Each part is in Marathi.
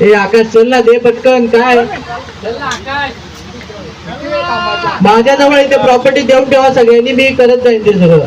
ए आकाश चल ना दे पटकन काय? माझ्याजवळ इथे प्रॉपर्टी देऊन ठेवा सगळ्यांनी मी करत जाईन ते सगळं.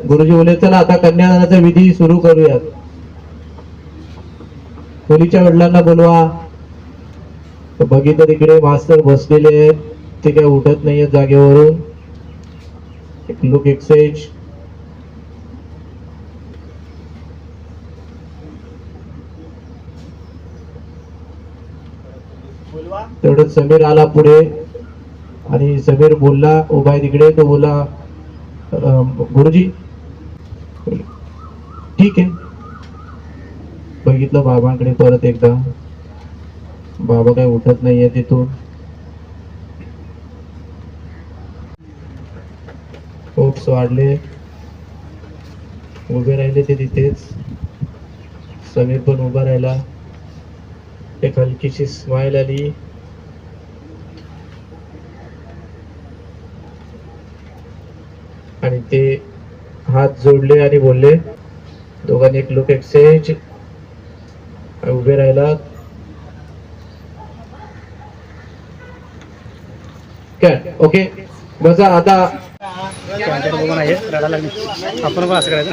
गुरुजी बोले चला आता कन्यादानाचा विधी सुरू करूयात. मुलीच्या वडिलांना बोलवा बघितलं तिकडे मास्तर बसलेले आहेत ते काय उठत नाहीये जागेवरून. एक लुक एक्सेज तेवढं समीर आला पुढे आणि समीर बोलला उभा तिकडे तो बोला. गुरुजी ठीक आहे. बघितलं बाबांकडे परत एकदा. बाबा काही उठत नाहीये तिथून. ओट्स वाढले. उभे राहिले ते तिथेच. समीर पण उभा राहिला. एक हलकीशी स्माइल आली. आणि ते हात जोडले आणि बोलले दोघांनी एक लुक एक्सचेंज उभे राहिला. काय? ओके बसा आता. आपण पण असं करायचं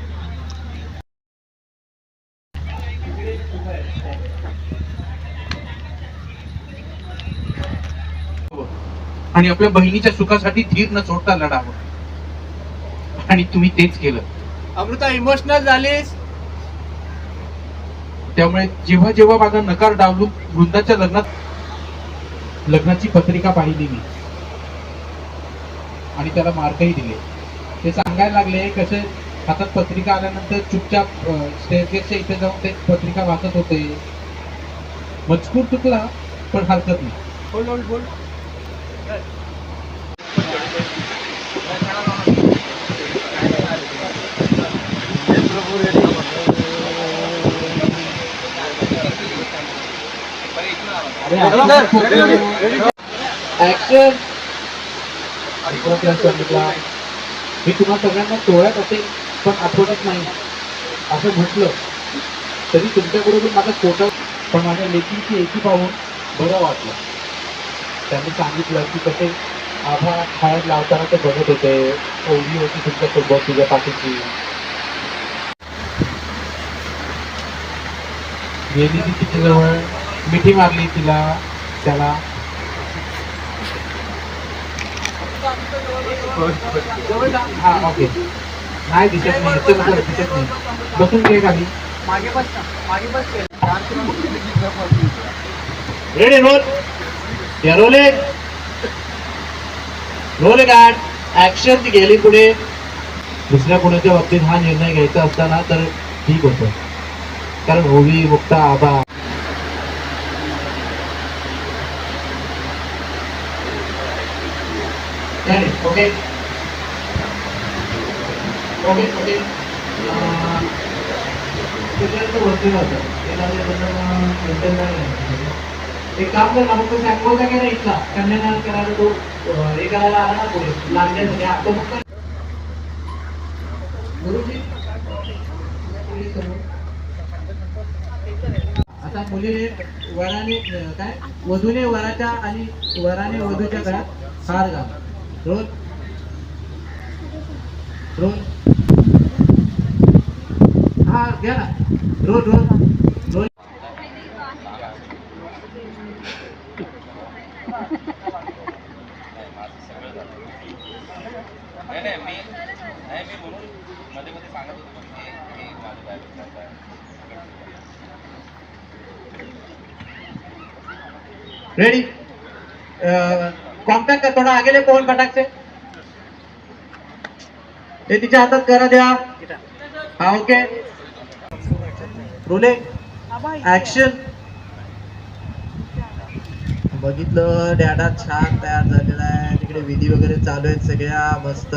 आणि आपल्या बहिणीच्या सुखासाठी धीर न सोडता लढावं. आणि तुम्ही तेच केलं. अमृता इमोशनल झालीस? त्यामुळे जेव्हा जेव्हा माझा नकार डावलू वृंदाच्या लग्नात लग्नाची पत्रिका पाहिली मी. आणि त्याला मार्कही दिले. ते सांगायला लागले कसे हातात पत्रिका आल्यानंतर चुपचाप स्टेअरकेसच्या इथे जाऊन ते पत्रिका वाचत होते. मजकूर चुकला पण हरकत नाही. होल्ड होल्ड ऍक्शन मी तुम्हाला सगळ्यांना सोहळ्यात असेल पण आठवणच नाही असं म्हटलं तरी तुमच्याबरोबर माझा फोटो पण माझ्या लेखीची एकी पाहून बरं वाटलं त्यांनी सांगितलं की कसे आभा हळद लावताना ते बघत होते. ओढी होती तुमच्यासोबत तुझ्या पाठीची गेली ती तिच्याजवळ मिठी मारली तिला त्याला. हा ओके नाही दिसत नाही दिसत नाही. बसून घे खाली. मागे बस मागे बस. रेडी रोल या रोले. रोल गार्ड ऍक्शन ती गेली पुढे. दुसऱ्या कोणाच्या बाबतीत हा निर्णय घ्यायचा असताना तर ठीक होतं. कारण ओवी मुक्ता आबा. ओके ओके ओके त्याच्यानंतर वरती जातं त्याला एक काम कर ना फक्त सॅम्पल का नाही इथला? कन्यादान करायला तो हे करायला आला ना पोलीस लागण्यासाठी आपण फक्त गुरुजी आता मुलीने वराने काय? वधूने वराच्या आणि वराने वधूच्या घरात हार घाला रोज रोज हा घ्या ना. रोज रोज रोल नाही नाही मी नाही मी म्हणून मध्ये मध्ये सांगत होतो पण हे हे माझं बॅग रेडी कॉम्पॅक्ट कर थोड़ा आगे ले फोन फटाक से हे तिच्या हातात करा द्या. हा ओके रोलिंग ऍक्शन बघितलं डॅडा छान तयार झालेला आहे. तिकडे विधी वगैरे चालू आहेत सगळ्या मस्त.